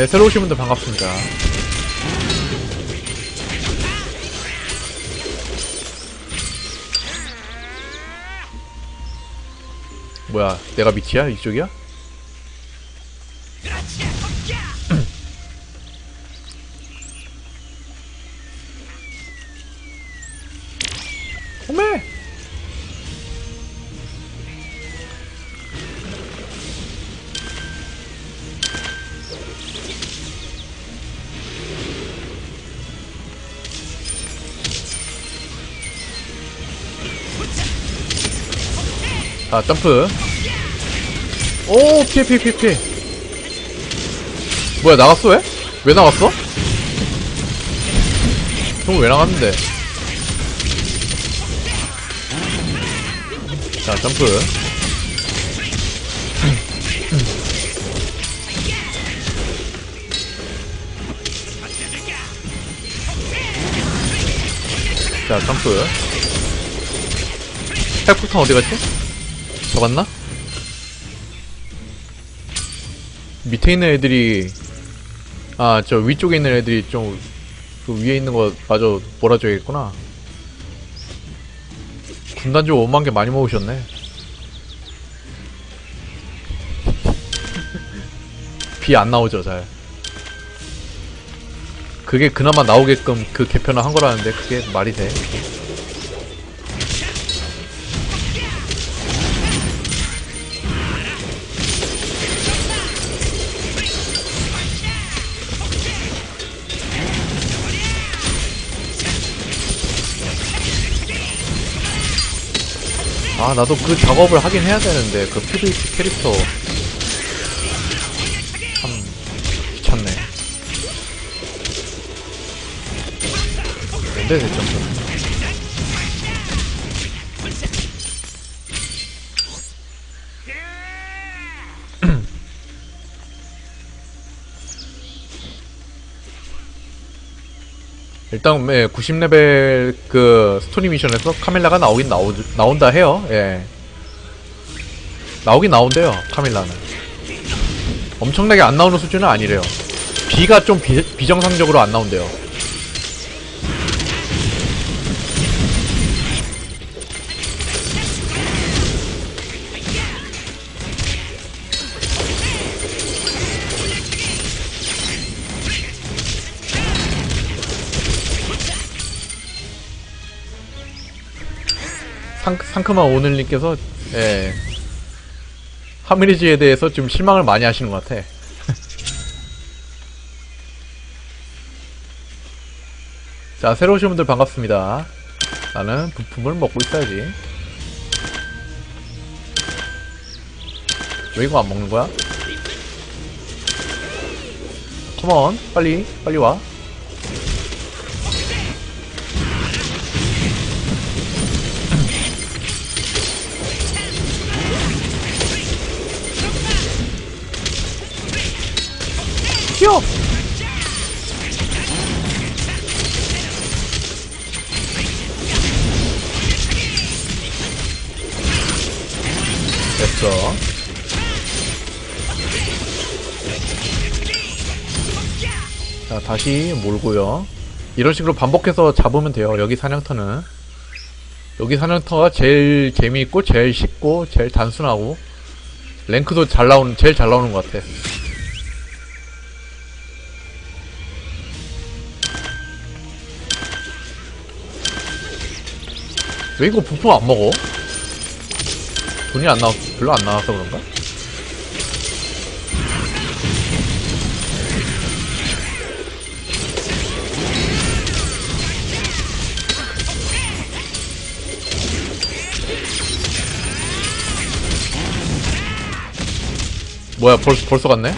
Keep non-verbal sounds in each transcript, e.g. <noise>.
네, 새로 오신 분들 반갑습니다. 뭐야, 내가 밑이야? 이쪽이야? 자, 점프. 오, 피해, 피해, 피해, 피해. 뭐야, 나갔어, 왜? 왜 나갔어? 형, 왜 나갔는데? 자, 점프. 자, 점프. 핵폭탄 어디 갔지? 잡았나? 밑에 있는 애들이 아 저 위쪽에 있는 애들이 좀 그 위에 있는 거 마저 몰아줘야겠구나. 군단주 5만 개 많이 모으셨네. <laughs> 비 안 나오죠 잘. 그게 그나마 나오게끔 그 개편을 한 거라는데 그게 말이 돼 아 나도 그 작업을 하긴 해야 되는데 그 PVP 캐릭터. 참 귀찮네. 뭔데 대점 일단 예, 90레벨 그 스토리 미션에서 카밀라가 나오긴 나오, 나온다 해요. 예. 나오긴 나온대요. 카밀라는. 엄청나게 안 나오는 수준은 아니래요. 비가 좀 비, 비정상적으로 안 나온대요. 상, 상큼한 오늘님께서 예. 하미리지에 대해서 좀 실망을 많이 하시는 것 같아. <laughs> 자, 새로 오신 분들 반갑습니다. 나는 부품을 먹고 있어야지. 왜 이거 안 먹는 거야? 컴온, 빨리, 빨리 와. 됐어. 자, 다시 몰고요. 이런 식으로 반복해서 잡으면 돼요. 여기 사냥터는. 여기 사냥터가 제일 재미있고, 제일 쉽고, 제일 단순하고, 랭크도 잘 나오는, 제일 잘 나오는 것 같아. 왜 이거 부품 안 먹어? 돈이 안 나왔, 별로 안 나와서 그런가? 뭐야, 벌써, 벌써 갔네?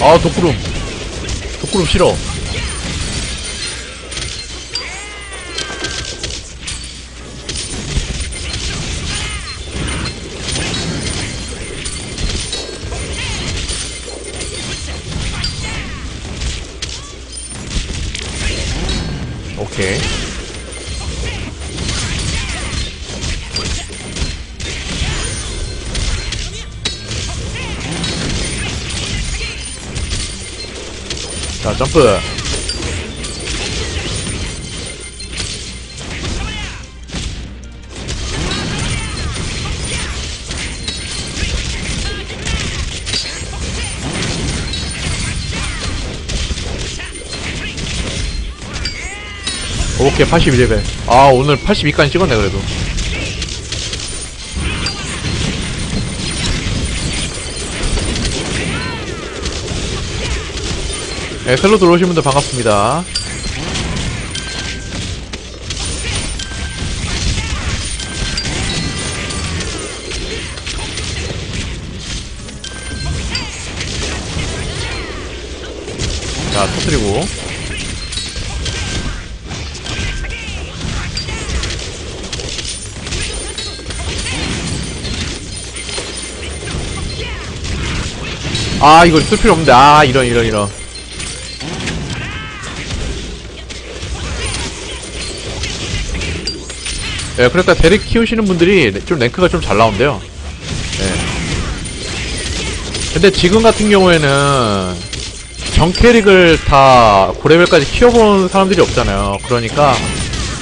아, 독구름. 독구름 싫어. 오케이. 자, 점프. 오케이, 82레벨. 아, 오늘 82까지 찍었네, 그래도. 네, 새로 들어오신 분들 반갑습니다. 자, 터뜨리고. 아, 이거 쓸 필요 없는데. 아, 이런, 이런, 이런. 예, 그러니까 대릭 키우시는 분들이 좀 랭크가 좀 잘 나온대요. 예. 근데 지금 같은 경우에는 정캐릭을 다 고레벨까지 키워본 사람들이 없잖아요. 그러니까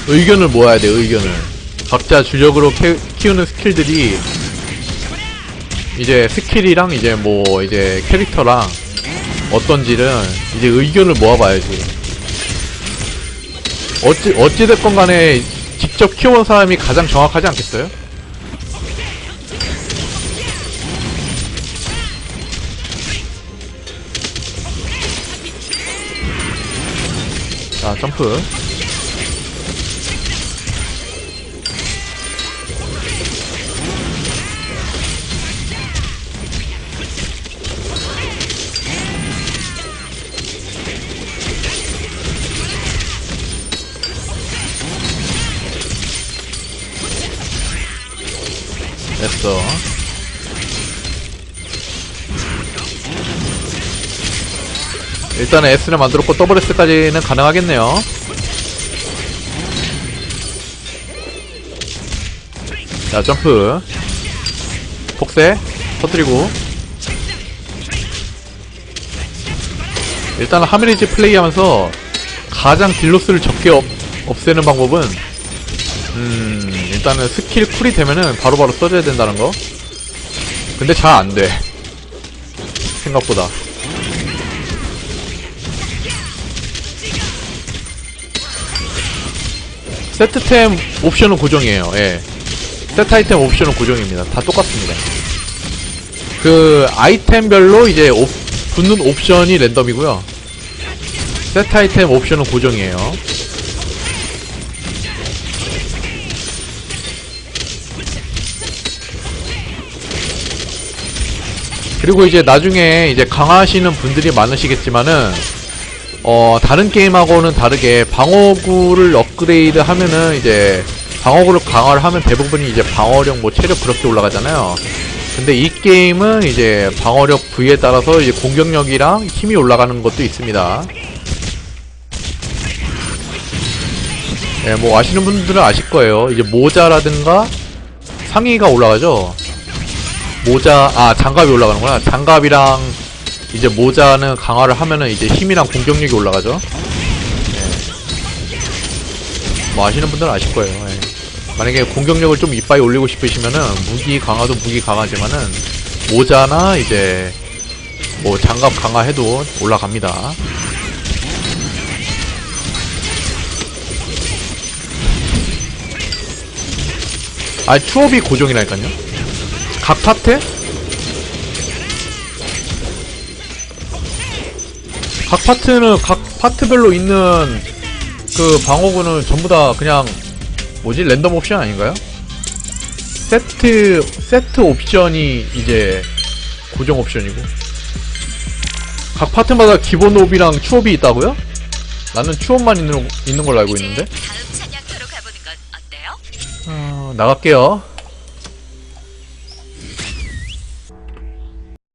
의견을 모아야 돼, 의견을. 각자 주력으로 캐- 키우는 스킬들이 이제 스킬이랑 이제 뭐 이제 캐릭터랑 어떤지를 이제 의견을 모아봐야지. 어찌 어찌됐건 간에 직접 키워본 사람이 가장 정확하지 않겠어요? 자, 점프. 됐어. 일단은 S를 만들었고 더블 S까지는 가능하겠네요. 자, 점프. 폭세. 터뜨리고. 일단은 하미리지 플레이 하면서 가장 딜로스를 적게 없, 없애는 방법은 음, 일단은 스킬 쿨이 되면은 바로바로 써줘야 된다는 거. 근데 잘 안 돼. 생각보다. 세트템 옵션은 고정이에요. 예. 세트 아이템 옵션은 고정입니다. 다 똑같습니다. 그 아이템별로 이제 옵, 붙는 옵션이 랜덤이고요. 세트 아이템 옵션은 고정이에요. 그리고 이제 나중에 이제 강화하시는 분들이 많으시겠지만은 어 다른 게임하고는 다르게 방어구를 업그레이드 하면은 이제 방어구를 강화를 하면 대부분이 이제 방어력 뭐 체력 그렇게 올라가잖아요. 근데 이 게임은 이제 방어력 부위에 따라서 이제 공격력이랑 힘이 올라가는 것도 있습니다. 예, 뭐 아시는 분들은 아실 거예요. 이제 모자라든가 상의가 올라가죠. 모자, 아, 장갑이 올라가는구나. 장갑이랑 이제 모자는 강화를 하면은 이제 힘이랑 공격력이 올라가죠. 예. 뭐 아시는 분들은 아실 거예요. 예. 만약에 공격력을 좀 이빠이 올리고 싶으시면은 무기 강화도 무기 강화지만은 모자나 이제 뭐 장갑 강화해도 올라갑니다. 아, 추업이 고정이라니까요. 각 파트? 각 파트는 각 파트별로 있는 그 방어구는 전부 다 그냥 뭐지 랜덤 옵션 아닌가요? 세트 세트 옵션이 이제 고정 옵션이고 각 파트마다 기본 옵이랑 추업이 있다고요? 나는 추업만 있는 있는 걸로 알고 있는데? 어, 나갈게요.